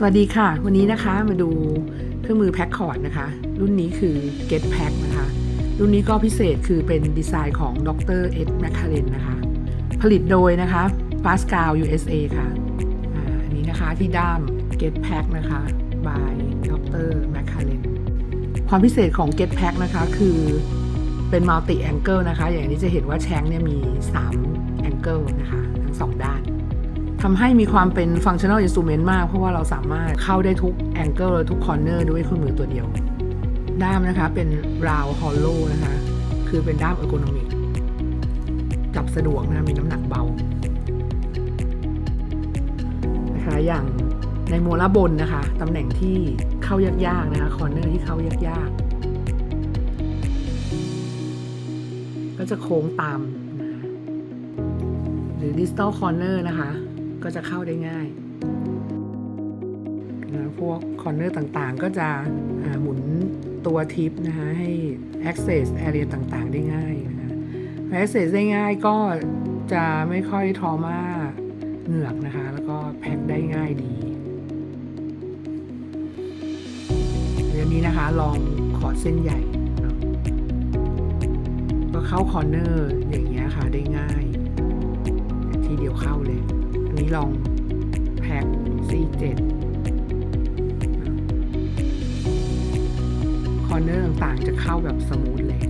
สวัสดีค่ะ วันนี้นะคะมาดูเครื่องมือแพ็คคอร์ดนะคะ รุ่นนี้คือ Get Pack นะคะ รุ่นนี้ก็พิเศษคือเป็นดีไซน์ของดรเอ็ดแมคคาเรนนะคะ ผลิตโดยนะคะ Pascal USA ค่ะอันนี้นะคะที่ด้าม Get Pack นะคะ by ดรแมคคาเรนความพิเศษของ Get Pack นะคะคือเป็น multi angle นะคะ อย่างนี้จะเห็นว่าแชงเนี่ยมี3 angle นะคะ ทั้งสองด้าน ทำให้มีความเป็น functional instrument มาก เพราะว่าเราสามารถเข้าได้ทุก angle ทุก corner ด้วยเครื่องมือตัวเดียว ด้ามนะคะเป็น round hollow นะคะ คือเป็นด้าม ergonomic จับสะดวกนะมีน้ำหนักเบานะคะอย่างในโมลาบนนะคะตำแหน่งที่เข้ายากๆนะคะ corner ที่เข้ายากๆก็จะโค้งตาม หรือ distal corner นะคะ ก็จะเข้าได้ง่ายนะพวกคอนเนอร์ต่างๆ ก็จะหมุนตัวทิปนะคะให้ access area ต่างๆ ได้ง่ายนะคะ access ได้ง่ายก็จะไม่ค่อยทอมาเหงือกนะคะ แล้วก็แพ็คได้ง่ายดีเรื่องนี้นะคะลองขอดเส้นใหญ่ ก็เข้าคอร์เนอร์อย่างเงี้ยค่ะได้ง่าย ทีเดียวเข้าเลย นี้ลองแพ็ก C7 คอร์เนอร์ต่างๆจะเข้าแบบสมูทเลย